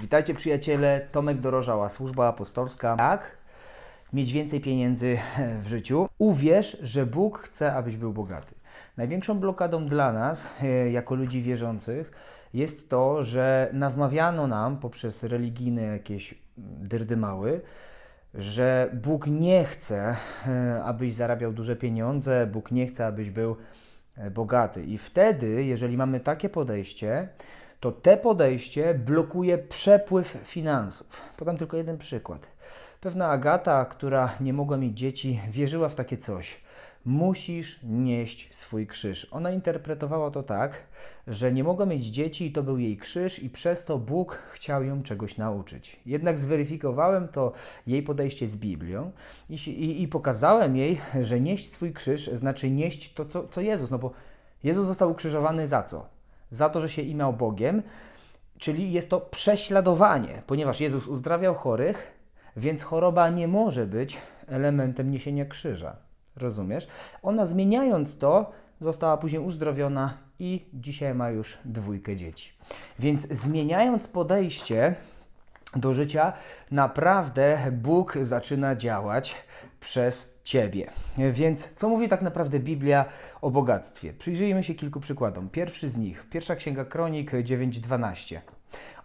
Witajcie przyjaciele, Tomek Dorożała, służba apostolska. Jak mieć więcej pieniędzy w życiu? Uwierz, że Bóg chce, abyś był bogaty. Największą blokadą dla nas, e, jako ludzi wierzących, jest to, że nawmawiano nam poprzez religijne jakieś dyrdymały, że Bóg nie chce, e, abyś zarabiał duże pieniądze, Bóg nie chce, abyś był e, bogaty. I wtedy, jeżeli mamy takie podejście, to te podejście blokuje przepływ finansów. Podam tylko jeden przykład. Pewna Agata, która nie mogła mieć dzieci, wierzyła w takie coś. Musisz nieść swój krzyż. Ona interpretowała to tak, że nie mogła mieć dzieci i to był jej krzyż, i przez to Bóg chciał ją czegoś nauczyć. Jednak zweryfikowałem to jej podejście z Biblią i, i, i pokazałem jej, że nieść swój krzyż znaczy nieść to, co, co Jezus. No bo Jezus został ukrzyżowany za co? Za to, że się imiał Bogiem, czyli jest to prześladowanie, ponieważ Jezus uzdrawiał chorych, więc choroba nie może być elementem niesienia krzyża. Rozumiesz? Ona zmieniając to, została później uzdrowiona i dzisiaj ma już dwójkę dzieci. Więc zmieniając podejście do życia, naprawdę Bóg zaczyna działać przez Ciebie. Więc co mówi tak naprawdę Biblia o bogactwie? Przyjrzyjmy się kilku przykładom. Pierwszy z nich, pierwsza księga Kronik 9:12.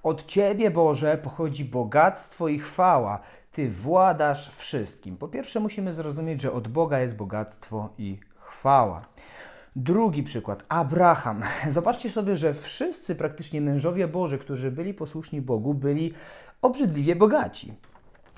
Od Ciebie, Boże, pochodzi bogactwo i chwała. Ty władasz wszystkim. Po pierwsze, musimy zrozumieć, że od Boga jest bogactwo i chwała. Drugi przykład, Abraham. Zobaczcie sobie, że wszyscy praktycznie mężowie Boży, którzy byli posłuszni Bogu, byli obrzydliwie bogaci.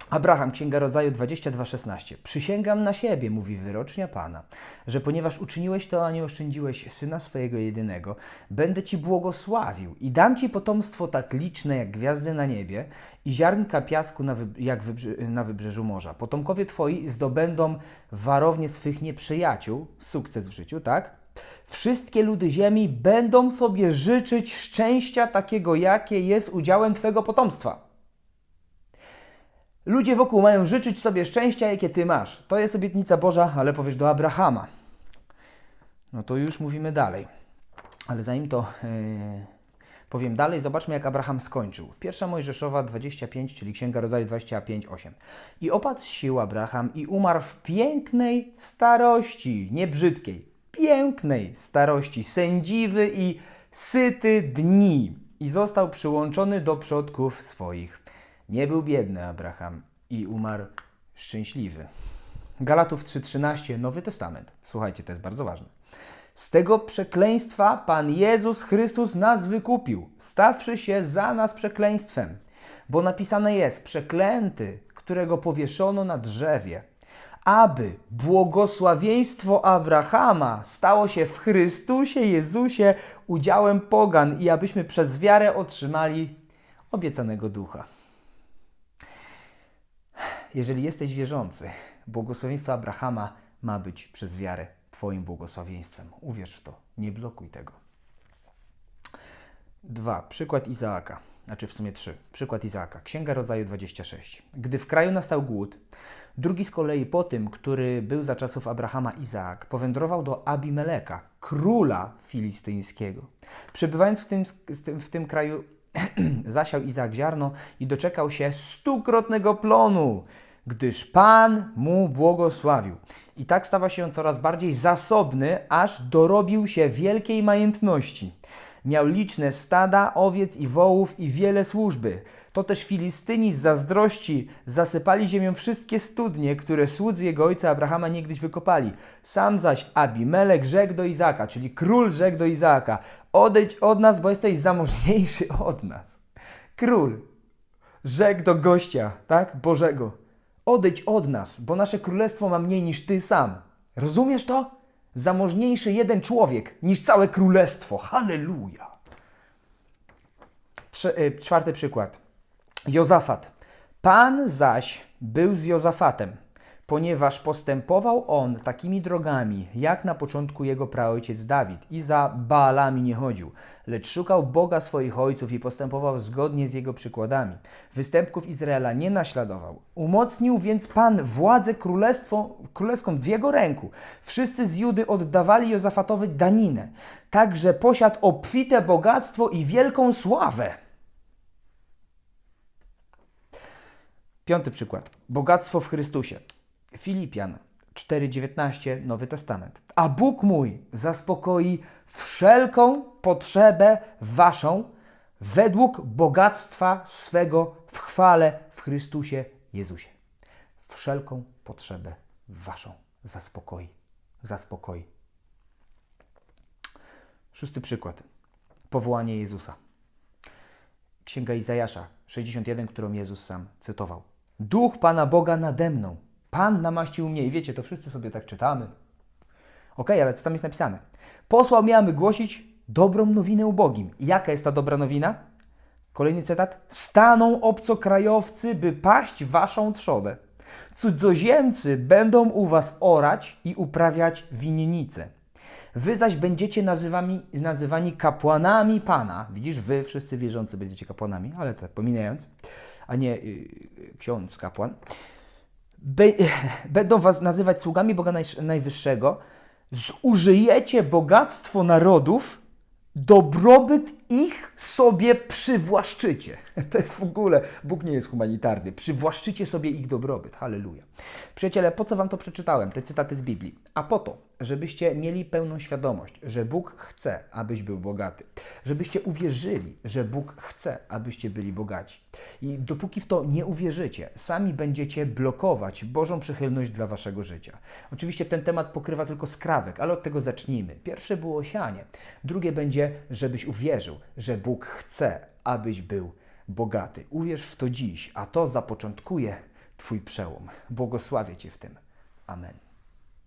Abraham, Księga Rodzaju 22:16. Przysięgam na siebie, mówi wyrocznia Pana, że ponieważ uczyniłeś to, a nie oszczędziłeś syna swojego jedynego, będę ci błogosławił i dam ci potomstwo tak liczne jak gwiazdy na niebie i ziarnka piasku na jak wybrze na wybrzeżu morza. Potomkowie twoi zdobędą warownie swych nieprzyjaciół, sukces w życiu, tak? Wszystkie ludy ziemi będą sobie życzyć szczęścia takiego, jakie jest udziałem twego potomstwa. Ludzie wokół mają życzyć sobie szczęścia, jakie ty masz. To jest obietnica Boża, ale powiesz do Abrahama. No to już mówimy dalej. Ale zanim to yy, powiem dalej, zobaczmy jak Abraham skończył. Pierwsza Mojżeszowa 25, czyli Księga Rodzaju 25, 8. I opadł z sił Abraham i umarł w pięknej starości, nie brzydkiej, pięknej starości, sędziwy i syty dni. I został przyłączony do przodków swoich. Nie był biedny Abraham i umarł szczęśliwy. Galatów 3:13, Nowy Testament. Słuchajcie, to jest bardzo ważne. Z tego przekleństwa Pan Jezus Chrystus nas wykupił, stawszy się za nas przekleństwem. Bo napisane jest: Przeklęty, którego powieszono na drzewie, aby błogosławieństwo Abrahama stało się w Chrystusie Jezusie udziałem pogan i abyśmy przez wiarę otrzymali obiecanego ducha. Jeżeli jesteś wierzący, błogosławieństwo Abrahama ma być przez wiarę Twoim błogosławieństwem. Uwierz w to, nie blokuj tego. Dwa. Przykład Izaaka. Znaczy w sumie trzy. Przykład Izaaka. Księga Rodzaju 26. Gdy w kraju nastał głód, drugi z kolei po tym, który był za czasów Abrahama Izaak, powędrował do Abimeleka, króla filistyńskiego. Przebywając w tym, w tym kraju, zasiał Izaak ziarno i doczekał się stukrotnego plonu gdyż Pan mu błogosławił. I tak stawał się on coraz bardziej zasobny, aż dorobił się wielkiej majętności. Miał liczne stada, owiec i wołów i wiele służby. To też Filistyni z zazdrości zasypali ziemią wszystkie studnie, które słudzy jego ojca Abrahama niegdyś wykopali. Sam zaś Abimelek rzekł do Izaka, czyli król rzekł do Izaka, odejdź od nas, bo jesteś zamożniejszy od nas. Król rzekł do gościa, tak, Bożego, Odejdź od nas, bo nasze królestwo ma mniej niż ty sam. Rozumiesz to? Zamożniejszy jeden człowiek niż całe królestwo. Halleluja! Y, czwarty przykład. Jozafat. Pan zaś był z Jozafatem ponieważ postępował on takimi drogami, jak na początku jego praojciec Dawid i za Baalami nie chodził, lecz szukał Boga swoich ojców i postępował zgodnie z jego przykładami. Występków Izraela nie naśladował. Umocnił więc Pan władzę królewską w jego ręku. Wszyscy z Judy oddawali Jozafatowi daninę, tak że posiadł obfite bogactwo i wielką sławę. Piąty przykład. Bogactwo w Chrystusie. Filipian 4:19 Nowy Testament. A Bóg mój zaspokoi wszelką potrzebę waszą według bogactwa swego w chwale w Chrystusie Jezusie. Wszelką potrzebę waszą zaspokoi. Zaspokoi. Szósty przykład. Powołanie Jezusa. Księga Izajasza 61, którą Jezus sam cytował. Duch Pana Boga nade mną. Pan namaścił mnie. I wiecie, to wszyscy sobie tak czytamy. Ok, ale co tam jest napisane? Posłał mnie, aby głosić dobrą nowinę ubogim. I jaka jest ta dobra nowina? Kolejny cytat. Staną obcokrajowcy, by paść waszą trzodę. Cudzoziemcy będą u was orać i uprawiać winnice. Wy zaś będziecie nazywani, nazywani kapłanami Pana. Widzisz, wy wszyscy wierzący będziecie kapłanami, ale to tak pominając, a nie yy, ksiądz kapłan. Będą was nazywać sługami Boga Naj, Najwyższego. Zużyjecie bogactwo narodów, dobrobyt ich sobie przywłaszczycie. To jest w ogóle, Bóg nie jest humanitarny. Przywłaszczycie sobie ich dobrobyt. Halleluja. Przyjaciele, po co Wam to przeczytałem, te cytaty z Biblii? A po to, żebyście mieli pełną świadomość, że Bóg chce, abyś był bogaty. Żebyście uwierzyli, że Bóg chce, abyście byli bogaci. I dopóki w to nie uwierzycie, sami będziecie blokować Bożą przychylność dla Waszego życia. Oczywiście ten temat pokrywa tylko skrawek, ale od tego zacznijmy. Pierwsze było sianie. Drugie będzie, żebyś uwierzył, że Bóg chce, abyś był bogaty. Uwierz w to dziś, a to zapoczątkuje Twój przełom. Błogosławię Cię w tym. Amen.